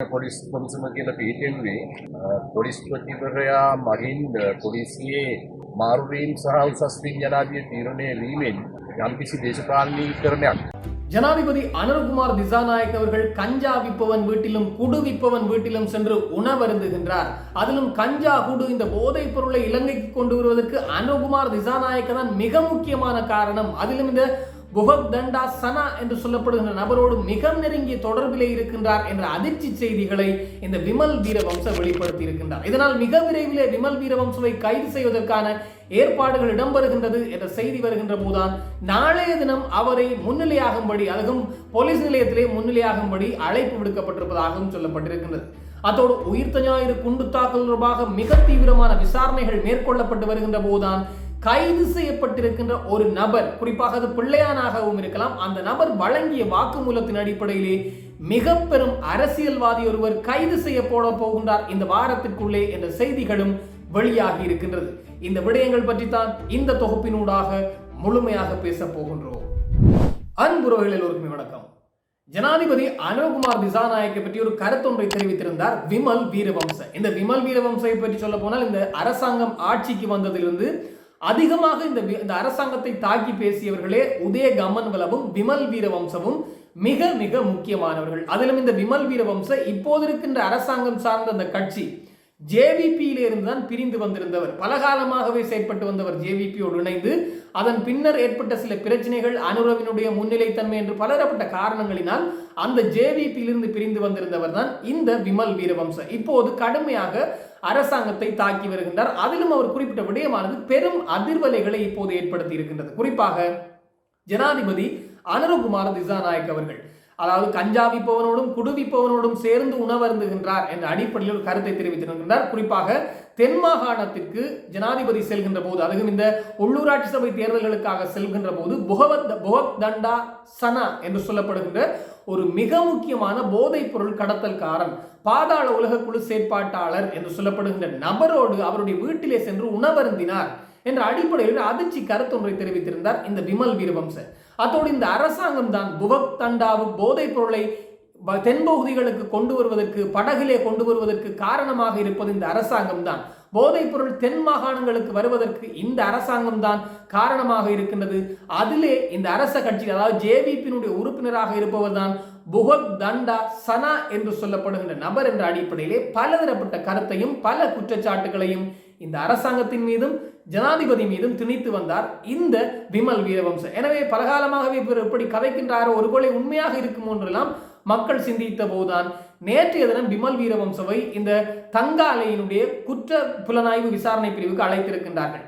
Police කොමිසම කියලා පිහිටෙන්නේ පොලිස්පතිවරයා මගින් පොලිසියේ මාරුවීම් සහ උසස්වින් ජනාධිය තීරණය වීමෙන් යම්කිසි දේශපාලනීකරණයක් ஜனாதிபதி அனுர்குமார் திசாநாயக் அவர்கள் கஞ்சா விற்பவன் வீட்டிலும் குடு விற்பவன் வீட்டிலும் சென்று உணவருந்துகின்றார் அதிலும் கஞ்சா குடு இந்த போதைப் பொருளை இலங்கைக்கு கொண்டு வருவதற்கு அனுர்குமார் திசாநாயக்க தான் மிக முக்கியமான காரணம் அதிலும் இந்த புகக் தண்டா சனா என்று சொல்லப்படுகின்ற நபரோடு மிக நெருங்கிய தொடர்பிலே இருக்கின்றார் என்ற அதிர்ச்சி செய்திகளை இந்த விமல் வீரவம்ச வெளிப்படுத்தி இருக்கின்றார் இதனால் மிக விரைவிலே விமல் வீரவம்சவை கைது செய்வதற்கான ஏற்பாடுகள் இடம்பெறுகின்றது என்ற செய்தி வருகின்ற போதுதான் நாளைய தினம் அவரை முன்னிலையாகும்படி அதுவும் போலீஸ் நிலையத்திலே முன்னிலையாகும்படி அழைப்பு விடுக்கப்பட்டிருப்பதாகவும் சொல்லப்பட்டிருக்கின்றது. அத்தோடு உயிர்த்த ஞாயிறு குண்டு தாக்கல் தொடர்பாக மிக தீவிரமான விசாரணைகள் மேற்கொள்ளப்பட்டு வருகின்ற போதுதான் கைது செய்யப்பட்டிருக்கின்ற ஒரு நபர் குறிப்பாக அது பிள்ளையானாகவும் இருக்கலாம் அந்த நபர் வழங்கிய வாக்குமூலத்தின் அடிப்படையிலே மிக பெரும் அரசியல்வாதி ஒருவர் கைது செய்யப்பட போகின்றார் இந்த வாரத்திற்குள்ளே என்ற செய்திகளும் வெளியாகி இருக்கின்றது. இந்த விடயங்கள் பற்றித்தான் இந்த தொகுப்பினூடாக முழுமையாக பேச போகின்றோம். அன்புறவுகள் எல்லோருக்குமே வணக்கம். ஜனாதிபதி அனுகுமார் திசாநாயக்கை பற்றி ஒரு கருத்தொன்றை தெரிவித்திருந்தார் விமல் வீரவம்ச இந்த விமல் வீரவம்சை பற்றி சொல்ல போனால் இந்த அரசாங்கம் ஆட்சிக்கு வந்ததிலிருந்து அதிகமாக இந்த வி- இந்த அரசாங்கத்தை தாக்கி பேசியவர்களே உதய கமன்வலவும் விமல் வீரவம்சவும் மிக மிக முக்கியமானவர்கள். அதிலும் இந்த விமல் வீரவம்ச இப்போது இருக்கின்ற அரசாங்கம் சார்ந்த அந்த கட்சி ஜேவிபியிலிருந்து தான் பிரிந்து வந்திருந்தவர். பலகாலமாகவே செயற்பட்டு வந்தவர் ஜேவிபியோடு இணைந்து அதன் பின்னர் ஏற்பட்ட சில பிரச்சனைகள் அனுரவினுடைய முன்னிலைத்தன்மை என்று பலரப்பட்ட காரணங்களினால் அந்த ஜேவிபியிலிருந்து பிரிந்து வந்திருந்தவர் தான் இந்த விமல் வீரவம்ச. இப்போது கடுமையாக அரசாங்கத்தை தாக்கி வருகின்றார். அதிலும் அவர் குறிப்பிட்ட விடயமானது பெரும் அதிர்வலைகளை இப்போது ஏற்படுத்தி இருக்கின்றது. குறிப்பாக ஜனாதிபதி அனுரகுமார் திசாநாயக் அவர்கள். அதாவது கஞ்சா விற்பவனோடும் குடுவிப்பவனோடும் சேர்ந்து உணவருந்துகின்றார் என்ற அடிப்படையில் ஒரு கருத்தை தெரிவித்திருக்கின்றார். குறிப்பாக தென் மாகாணத்திற்கு ஜனாதிபதி செல்கின்ற போது அதுவும் இந்த உள்ளூராட்சி சபை தேர்தல்களுக்காக செல்கின்ற போது புகவத் புகத் தண்டா சனா என்று சொல்லப்படுகின்ற ஒரு மிக முக்கியமான போதைப் பொருள் கடத்தல்காரன் பாதாள உலக குழு செயற்பாட்டாளர் என்று சொல்லப்படுகின்ற நபரோடு அவருடைய வீட்டிலே சென்று உணவருந்தினார் என்ற அடிப்படையில் அதிர்ச்சி கருத்தொன்றை தெரிவித்திருந்தார் இந்த விமல் வீரவம்சர் அத்தோடு இந்த அரசாங்கம் தான் புவக் தண்டாவு போதைப் பொருளை தென்பகுதிகளுக்கு கொண்டு வருவதற்கு படகிலே கொண்டு வருவதற்கு காரணமாக இருப்பது இந்த அரசாங்கம் தான். போதைப் பொருள் தென் மாகாணங்களுக்கு வருவதற்கு இந்த அரசாங்கம் தான் காரணமாக இருக்கின்றது. அதிலே இந்த அரச கட்சி அதாவது ஜேவிபியினுடைய உறுப்பினராக இருப்பவர் தான் புகத் தண்டா சனா என்று சொல்லப்படுகின்ற நபர் என்ற அடிப்படையிலே பலதரப்பட்ட கருத்தையும் பல குற்றச்சாட்டுகளையும் இந்த அரசாங்கத்தின் மீதும் ஜனாதிபதி மீதும் திணித்து வந்தார் இந்த விமல் வீரவம்ச எனவே பலகாலமாகவே இவர் எப்படி கதைக்கின்றாரோ ஒருவேளை உண்மையாக இருக்குமோ என்றெல்லாம் மக்கள் சிந்தித்த போதுதான். நேற்றைய தினம் விமல் வீரவம்சவை இந்த தங்க அலையினுடைய குற்ற புலனாய்வு விசாரணை பிரிவுக்கு அழைத்திருக்கின்றார்கள்.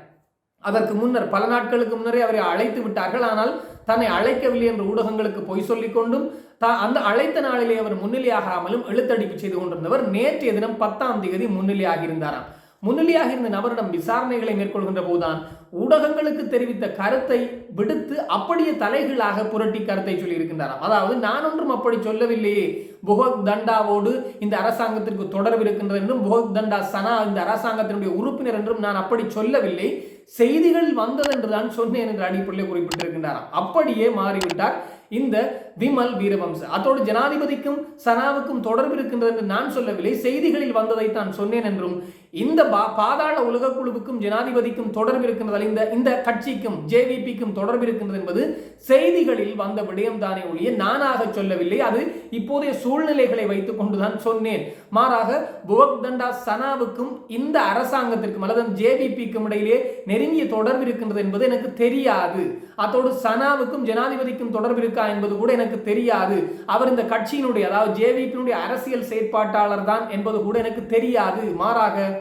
அதற்கு முன்னர் பல நாட்களுக்கு முன்னரே அவரை அழைத்து விட்டார்கள். ஆனால் தன்னை அழைக்கவில்லை என்ற ஊடகங்களுக்கு பொய் சொல்லிக் கொண்டும் தா- அந்த அழைத்த நாளிலே அவர் முன்னிலையாகாமலும் எழுத்தடிப்பு செய்து கொண்டிருந்தவர் நேற்றைய தினம் பத்தாம் தேதி முன்னிலையாகியிருந்தாராம். இருந்தாராம் முன்னிலையாக இருந்த நபரிடம் விசாரணைகளை மேற்கொள்கின்ற போதுதான் ஊடகங்களுக்கு தெரிவித்த கருத்தை விடுத்து அப்படியே தலைகளாக புரட்டி கருத்தை சொல்லியிருக்கின்றாராம். அதாவது நான் ஒன்றும் அப்படி சொல்லவில்லையே. புகக் தண்டாவோடு இந்த அரசாங்கத்திற்கு தொடர்பு இருக்கின்றது என்றும் புகக் தண்டா சனா இந்த அரசாங்கத்தினுடைய உறுப்பினர் என்றும் நான் அப்படி சொல்லவில்லை. செய்திகள் வந்ததென்றுதான் சொன்னேன் என்ற அடிப்படையில் குறிப்பிட்டிருக்கின்றாராம். அப்படியே மாறிவிட்டார் இந்த விமல் வீரவம்ச. அத்தோடு ஜனாதிபதிக்கும் சனாவுக்கும் தொடர்பு இருக்கின்றது என்று நான் சொல்லவில்லை. செய்திகளில் வந்ததை தான் சொன்னேன் என்றும் இந்த பா- பாதாள உலக குழுவுக்கும் ஜனாதிபதிக்கும் தொடர்பு இருக்கின்றதால் இந்த இந்த கட்சிக்கும் ஜேவிபிக்கும் தொடர்பு இருக்கின்றது என்பது செய்திகளில் வந்த விடயம் தானே ஒழிய நானாக சொல்லவில்லை. அது இப்போதைய சூழ்நிலைகளை வைத்துக் கொண்டுதான் சொன்னேன். மாறாக புவக் தண்டா சனாவுக்கும் இந்த அரசாங்கத்திற்கும் அல்லது ஜேவிபிக்கும் இடையிலே நெருங்கிய தொடர்பு இருக்கின்றது என்பது எனக்கு தெரியாது. அத்தோடு சனாவுக்கும் ஜனாதிபதிக்கும் தொடர்பு இருக்கா என்பது கூட எனக்கு தெரியாது. அவர் இந்த கட்சியினுடைய அதாவது ஜேவிபியினுடைய அரசியல் செயற்பாட்டாளர் தான் என்பது கூட எனக்கு தெரியாது. மாறாக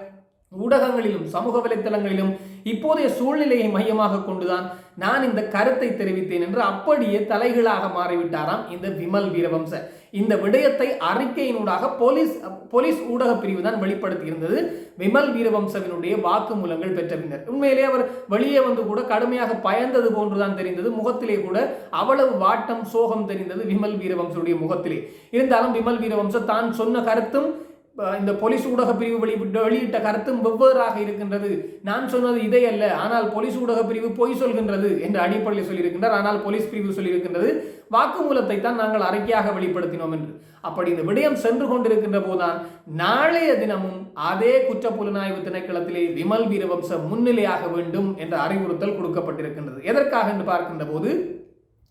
ஊடகங்களிலும் சமூக வலைத்தளங்களிலும் இப்போதைய சூழ்நிலையை மையமாக கொண்டுதான் நான் இந்த கருத்தை தெரிவித்தேன் என்று அப்படியே தலைகளாக மாறிவிட்டாராம் இந்த விமல் வீரவம்ச. இந்த விடயத்தை அறிக்கையினூடாக போலீஸ் போலீஸ் ஊடக பிரிவு தான் வெளிப்படுத்தியிருந்தது. விமல் வீரவம்சவினுடைய வாக்குமூலங்கள் பெற்ற பின்னர். உண்மையிலே அவர் வெளியே வந்து கூட கடுமையாக பயந்தது போன்றுதான் தெரிந்தது. முகத்திலே கூட அவ்வளவு வாட்டம் சோகம் தெரிந்தது விமல் வீரவம்சனுடைய முகத்திலே. இருந்தாலும் விமல் வீரவம்ச தான் சொன்ன கருத்தும் இந்த போலீஸ் ஊடக பிரிவு வெளியிட்ட வெளியிட்ட கருத்தும் வெவ்வேறாக இருக்கின்றது. நான் சொன்னது இதே அல்ல. ஆனால் போலீஸ் ஊடக பிரிவு பொய் சொல்கின்றது என்ற அடிப்படையில் சொல்லியிருக்கின்றார். ஆனால் போலீஸ் பிரிவு சொல்லியிருக்கின்றது வாக்குமூலத்தை தான் நாங்கள் அறிக்கையாக வெளிப்படுத்தினோம் என்று. அப்படி இந்த விடயம் சென்று கொண்டிருக்கின்ற போதுதான் நாளைய தினமும் அதே குற்ற புலனாய்வு திணைக்களத்திலே விமல் வீரவம்ச முன்னிலையாக வேண்டும் என்ற அறிவுறுத்தல் கொடுக்கப்பட்டிருக்கின்றது. எதற்காக என்று பார்க்கின்ற போது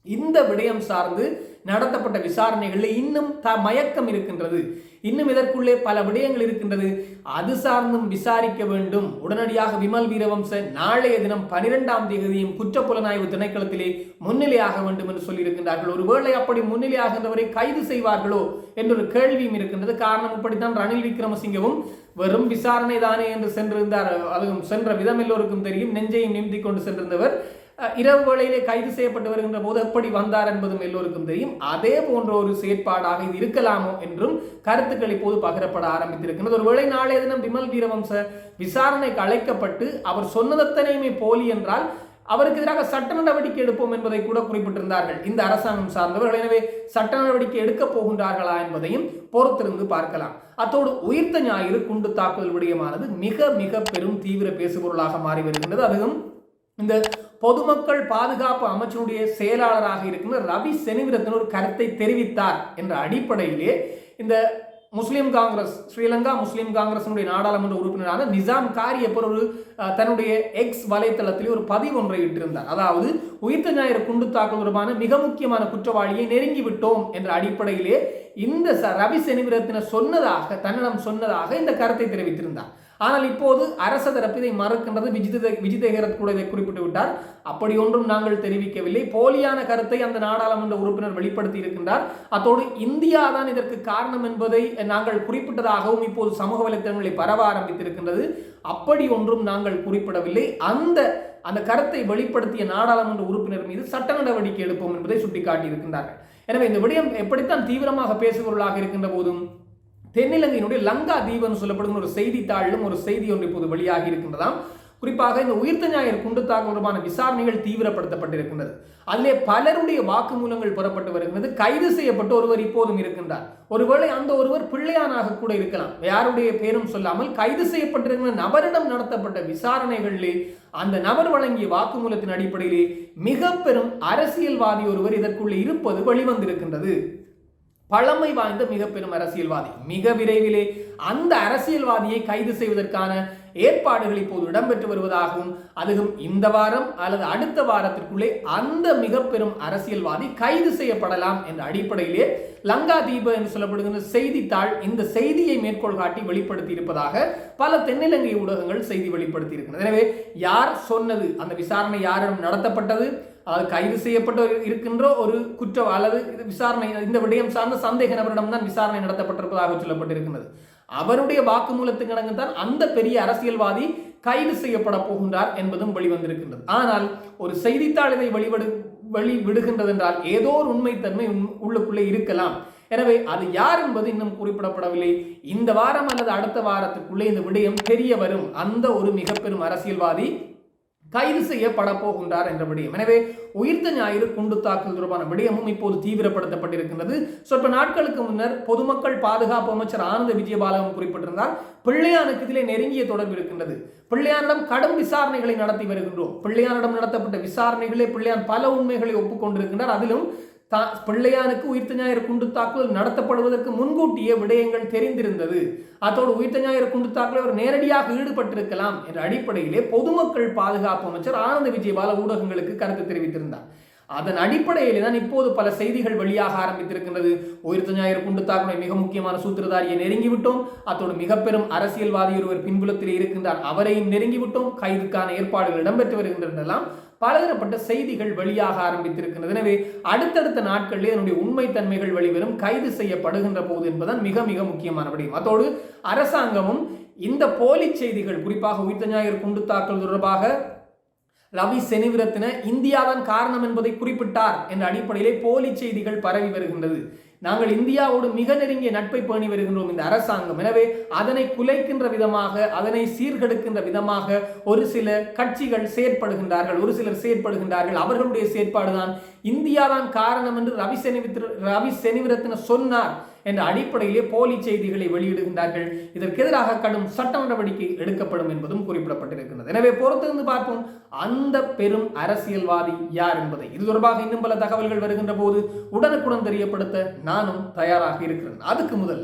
இந்த விடயம் சார்ந்து நடத்தப்பட்ட விசாரணைகளில் இன்னும் த மயக்கம் இருக்கின்றது. இன்னும் இதற்குள்ளே பல விடயங்கள் இருக்கின்றது. அது சார்ந்தும் விசாரிக்க வேண்டும். உடனடியாக விமல் வீரவம்ச நாளைய தினம் பனிரெண்டாம் தேதியும் குற்ற புலனாய்வு திணைக்களத்திலே முன்னிலையாக வேண்டும் என்று சொல்லியிருக்கின்றார்கள். ஒருவேளை அப்படி முன்னிலையாகின்றவரை கைது செய்வார்களோ என்ற ஒரு கேள்வியும் இருக்கின்றது. காரணம் இப்படித்தான் ரணில் விக்ரமசிங்கவும் வெறும் விசாரணை தானே என்று சென்றிருந்தார். அதுவும் சென்ற விதம் எல்லோருக்கும் தெரியும். நெஞ்சையும் நிமித்திக் கொண்டு சென்றிருந்தவர் இரவு வேளையிலே கைது செய்யப்பட்டு வருகின்ற போது எப்படி வந்தார் என்பதும் எல்லோருக்கும் தெரியும். அதே போன்ற ஒரு செயற்பாடாக இது இருக்கலாமோ என்றும் கருத்துக்கள் இப்போது பகிரப்பட ஆரம்பித்திருக்கிறது ஒரு வேளை நாளைய தினம் விமல் வீரவம்ச விசாரணைக்கு அழைக்கப்பட்டு அவர் சொன்னதத்தனையுமே போலி என்றால் அவருக்கு எதிராக சட்ட நடவடிக்கை எடுப்போம் என்பதை கூட குறிப்பிட்டிருந்தார்கள். இந்த அரசாங்கம் சார்ந்தவர்கள். எனவே சட்ட நடவடிக்கை எடுக்கப் போகின்றார்களா என்பதையும் பொறுத்திருந்து பார்க்கலாம். அத்தோடு உயிர்த்த ஞாயிறு குண்டு தாக்குதல் விடயமானது மிக மிக பெரும் தீவிர பேசுபொருளாக மாறி வருகின்றது. அதுவும் இந்த பொதுமக்கள் பாதுகாப்பு அமைச்சருடைய செயலாளராக இருக்கின்ற ரவி செனிவிரத்தன் ஒரு கருத்தை தெரிவித்தார் என்ற அடிப்படையிலே இந்த முஸ்லீம் காங்கிரஸ் ஸ்ரீலங்கா முஸ்லீம் காங்கிரஸினுடைய நாடாளுமன்ற உறுப்பினரான நிசாம் காரியப்பர் ஒரு தன்னுடைய எக்ஸ் வலைத்தளத்திலே ஒரு பதிவு ஒன்றை இட்டிருந்தார். அதாவது உயிர்த்த ஞாயிறு குண்டு தாக்குதல் தொடர்பான மிக முக்கியமான குற்றவாளியை நெருங்கி விட்டோம் என்ற அடிப்படையிலே இந்த ச- ரவி செனிவிரத்தினர் சொன்னதாக தன்னிடம் சொன்னதாக இந்த கருத்தை தெரிவித்திருந்தார். ஆனால் இப்போது அரச தரப்பு இதை மறுக்கின்றது விஜித விஜிதேகரத் கூட இதை குறிப்பிட்டு விட்டார். அப்படி ஒன்றும் நாங்கள் தெரிவிக்கவில்லை. போலியான கருத்தை அந்த நாடாளுமன்ற உறுப்பினர் வெளிப்படுத்தி இருக்கின்றார். அத்தோடு இந்தியா தான் இதற்கு காரணம் என்பதை நாங்கள் குறிப்பிட்டதாகவும் இப்போது சமூக வலைத்தளங்களில் பரவ ஆரம்பித்திருக்கின்றது. அப்படி ஒன்றும் நாங்கள் குறிப்பிடவில்லை. அந்த அந்த கருத்தை வெளிப்படுத்திய நாடாளுமன்ற உறுப்பினர் மீது சட்ட நடவடிக்கை எடுப்போம் என்பதை சுட்டிக்காட்டியிருக்கின்றார்கள். எனவே இந்த விடயம் எப்படித்தான் தீவிரமாக பேசுபவர்களாக இருக்கின்ற போதும் தென்னிலங்கையினுடைய லங்கா தீபம் சொல்லப்படுகிற ஒரு செய்தித்தாளிலும் ஒரு செய்தி ஒன்று இப்போது வெளியாகி இருக்கின்றதாம். குறிப்பாக இந்த உயிர்த்த ஞாயிறு குண்டு தாக்குதல் தொடர்பான விசாரணைகள் தீவிரப்படுத்தப்பட்டிருக்கின்றது. அதிலே பலருடைய வாக்குமூலங்கள் பெறப்பட்டு வருகிறது கைது செய்யப்பட்ட ஒருவர் இப்போதும் இருக்கின்றார். ஒருவேளை அந்த ஒருவர் பிள்ளையானாக கூட இருக்கலாம். யாருடைய பேரும் சொல்லாமல் கைது செய்யப்பட்டிருக்கிற நபரிடம் நடத்தப்பட்ட விசாரணைகளிலே அந்த நபர் வழங்கிய வாக்குமூலத்தின் அடிப்படையிலே மிக பெரும் அரசியல்வாதி ஒருவர் இதற்குள்ளே இருப்பது வெளிவந்திருக்கின்றது. பழமை வாய்ந்த மிக பெரும் அரசியல்வாதி. மிக விரைவிலே அந்த அரசியல்வாதியை கைது செய்வதற்கான ஏற்பாடுகள் இப்போது இடம்பெற்று வருவதாகவும் அதுவும் இந்த வாரம் அல்லது அடுத்த வாரத்திற்குள்ளே அந்த மிக பெரும் அரசியல்வாதி கைது செய்யப்படலாம் என்ற அடிப்படையிலே லங்கா தீப என்று சொல்லப்படுகின்ற செய்தித்தாள் இந்த செய்தியை மேற்கோள் காட்டி வெளிப்படுத்தி இருப்பதாக பல தென்னிலங்கை ஊடகங்கள் செய்தி வெளிப்படுத்தி இருக்கின்றன எனவே யார் சொன்னது? அந்த விசாரணை யாரிடம் நடத்தப்பட்டது? அதாவது கைது செய்யப்பட்டு இருக்கின்ற ஒரு குற்ற அல்லது இது விசாரணை இந்த விடயம் சார்ந்த சந்தேக நபரிடம் தான் விசாரணை நடத்தப்பட்டிருப்பதாக சொல்லப்பட்டிருக்கிறது அவருடைய வாக்குமூலத்துக்கு தான் அந்த பெரிய அரசியல்வாதி கைது செய்யப்பட போகின்றார் என்பதும் வெளிவந்திருக்கின்றது. ஆனால் ஒரு செய்தித்தாள் இதை வெளிவிடு வெளி விடுகின்றது என்றால் ஏதோ ஒரு உண்மைத்தன்மை உள்ளுக்குள்ளே இருக்கலாம். எனவே அது யார் என்பது இன்னும் குறிப்பிடப்படவில்லை. இந்த வாரம் அல்லது அடுத்த வாரத்துக்குள்ளே இந்த விடயம் தெரிய வரும். அந்த ஒரு மிக பெரும் அரசியல்வாதி கைது செய்யப்பட போகின்றார் என்ற விடயம். எனவே உயிர்த்த ஞாயிறு குண்டு தாக்குதல் தொடர்பான விடயமும் இப்போது தீவிரப்படுத்தப்பட்டிருக்கின்றது சொற்ப நாட்களுக்கு முன்னர் பொதுமக்கள் பாதுகாப்பு அமைச்சர் ஆனந்த விஜயபாலகம் குறிப்பிட்டிருந்தார். பிள்ளையானுக்கு இதிலே நெருங்கிய தொடர்பு இருக்கின்றது. பிள்ளையானிடம் கடும் விசாரணைகளை நடத்தி வருகின்றோம். பிள்ளையானிடம் நடத்தப்பட்ட விசாரணைகளே பிள்ளையான் பல உண்மைகளை ஒப்புக்கொண்டிருக்கின்றார். அதிலும் தா பிள்ளையானுக்கு உயிர்த்த ஞாயிறு குண்டு தாக்குதல் நடத்தப்படுவதற்கு முன்கூட்டியே விடயங்கள் தெரிந்திருந்தது. அதோடு உயிர்த்த ஞாயிறு குண்டு தாக்குதல் அவர் நேரடியாக ஈடுபட்டிருக்கலாம் என்ற அடிப்படையிலே பொதுமக்கள் பாதுகாப்பு அமைச்சர் ஆனந்த விஜயபால ஊடகங்களுக்கு கருத்து தெரிவித்திருந்தார். அதன் அடிப்படையில் தான் இப்போது பல செய்திகள் வெளியாக ஆரம்பித்திருக்கின்றது. உயிர்த்தஞ்சாயிரம் ஞாயிறு குண்டு தாக்குதலை மிக முக்கியமான சூத்திரதாரியை நெருங்கிவிட்டோம். அத்தோடு மிக பெரும் அரசியல்வாதி ஒருவர் பின்புலத்தில் இருக்கின்றார். அவரையும் நெருங்கிவிட்டோம். கைதுக்கான ஏற்பாடுகள் இடம்பெற்று வருகின்றனெல்லாம் பலதரப்பட்ட செய்திகள் வெளியாக ஆரம்பித்திருக்கின்றது. எனவே அடுத்தடுத்த நாட்களில் அதனுடைய உண்மைத்தன்மைகள் வெளிவரும் கைது செய்யப்படுகின்ற போது என்பதுதான் மிக மிக முக்கியமான விடயம். அதோடு அரசாங்கமும் இந்த போலி செய்திகள் குறிப்பாக உயிர்த்த ஞாயிறு குண்டு தாக்கல் தொடர்பாக ரவி செனிவிரத்தின இந்தியாதான் காரணம் என்பதை குறிப்பிட்டார் என்ற அடிப்படையிலே போலி செய்திகள் பரவி வருகின்றது. நாங்கள் இந்தியாவோடு மிக நெருங்கிய நட்பை பேணி வருகின்றோம் இந்த அரசாங்கம். எனவே அதனை குலைக்கின்ற விதமாக அதனை சீர்கெடுக்கின்ற விதமாக ஒரு சில கட்சிகள் செயற்படுகின்றார்கள் ஒரு சிலர் செயற்படுகின்றார்கள். அவர்களுடைய செயற்பாடுதான் இந்தியாதான் காரணம் என்று ரவி செனிவித் ரவி செனிவிரத்தின சொன்னார். என்ற அடிப்படையிலே போலி செய்திகளை வெளியிடுகின்றார்கள். இதற்கு எதிராக கடும் சட்ட நடவடிக்கை எடுக்கப்படும் என்பதும் குறிப்பிடப்பட்டிருக்கிறது எனவே பொறுத்திருந்து பார்ப்போம். அந்த பெரும் அரசியல்வாதி யார் என்பதை. இது தொடர்பாக இன்னும் பல தகவல்கள் வருகின்ற போது உடனுக்குடன் தெரியப்படுத்த நானும் தயாராக இருக்கிறேன். அதுக்கு முதல்